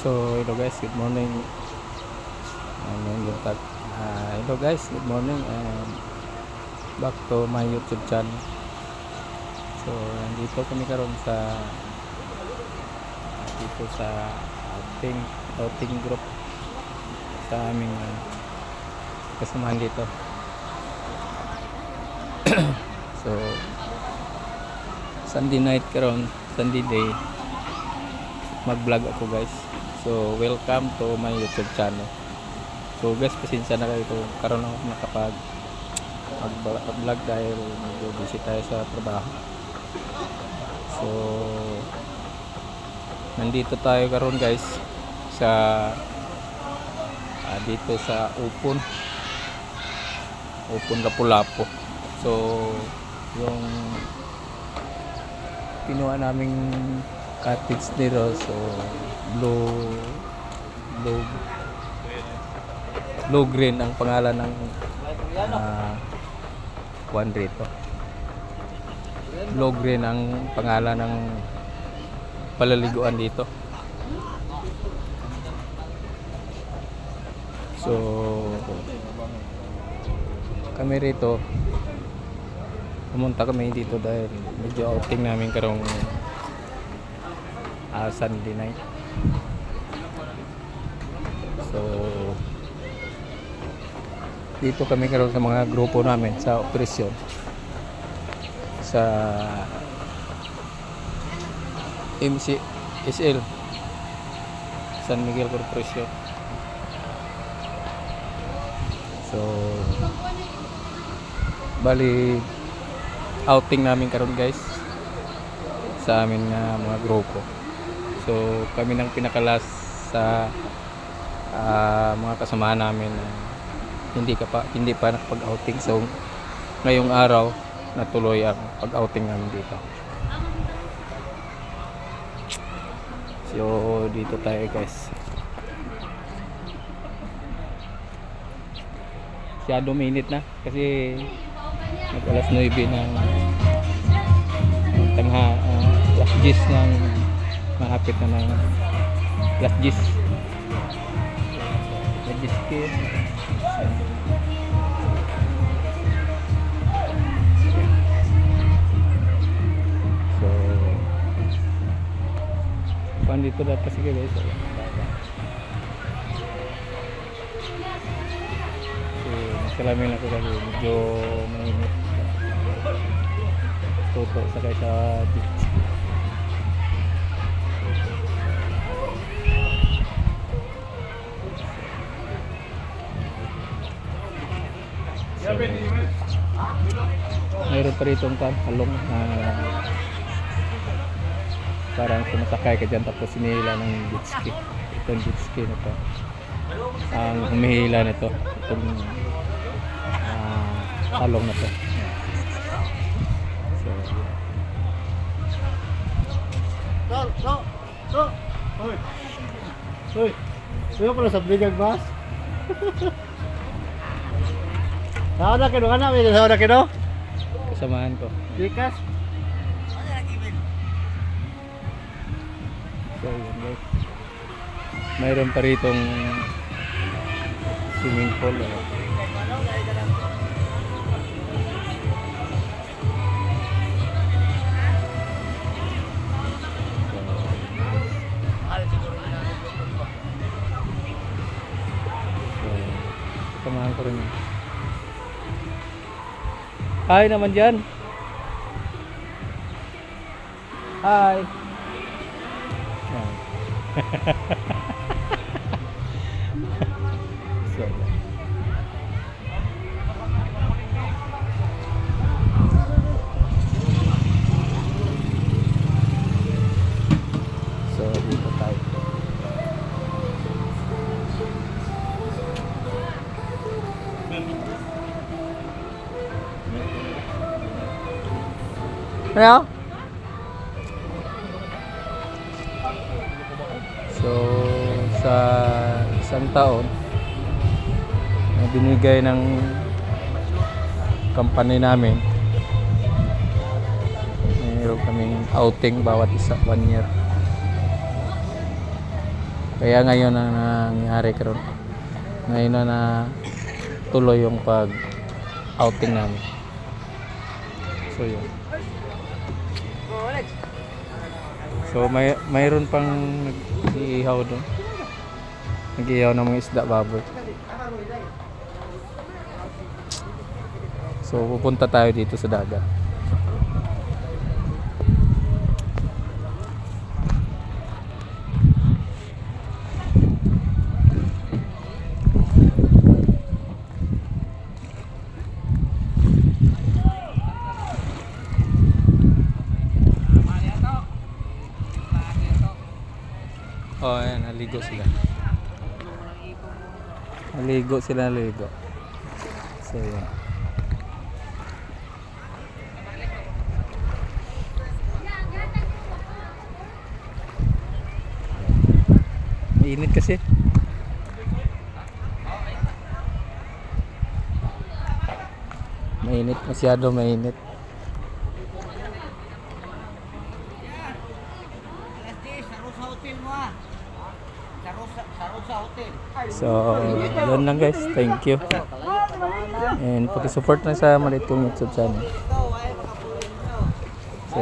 So, hello guys, good morning. And then, tag. Ah, hello guys, good morning and back to my YouTube channel. So, nandito kami karon sa dito sa outing outing group sa aming ah, kasamahan dito. so, Sunday night karon, Sunday day. Mag-vlog ako guys. So, welcome to my YouTube channel. So, guys, pasensya na kayo kung karoon ako nakapag mag- mag-vlog dahil medyo busy tayo sa trabaho. So, nandito tayo karon guys sa ah, dito sa Upon. Upon Lapu-Lapu. So, yung kinuha naming cottage dito so blue blue blue green ang pangalan ng uh, one rito blue green ang pangalan ng palaliguan dito so kami rito pumunta kami dito dahil medyo outing namin karong ah, Sunday night. So dito kami karon sa mga grupo namin sa operasyon sa MC SL San Miguel Corporation. So bali outing namin karon guys sa amin nga mga grupo. So kami nang pinakalas sa ah, mga kasamahan namin na hindi ka pa hindi pa nakapag-outing. So ngayong araw natuloy ang pag-outing namin dito. So dito tayo guys. Masyado mainit na kasi nag alas 9 ng tangha uh, gis ng mahapit na ng last last so pan dito dapat guys. So ako kasi medyo mainit. Tuto sakay sa beach mayroon pa rito ang kalong na parang sumasakay ka dyan tapos sinihila ng jet ski itong jet ski na to ang humihila nito itong ah, kalong na to so So, so, so. Hoy. Hoy. Sino pala sa bigag bas? Saan na kino? Ano? May saan na kino? kasamahan ko Likas? so yun guys mayroon pa rito swimming pool eh. So, samahan ko rin yun. Hi naman dyan. Hi. So Ano? So, sa isang taon, na binigay ng company namin, mayroon kaming outing bawat isa, one year. Kaya ngayon ang nangyari karon. Ngayon na, tuloy yung pag outing namin. So yun. So may mayroon pang nag-iihaw doon. Nag-iihaw ng mga isda baboy. So pupunta tayo dito sa dagat. Oh, ayan, naligo sila. Naligo sila, naligo. So, yan. Mainit kasi. Mainit, masyado mainit. So, yun lang guys. Thank you. And pakisupport na sa maliit kong YouTube channel. So.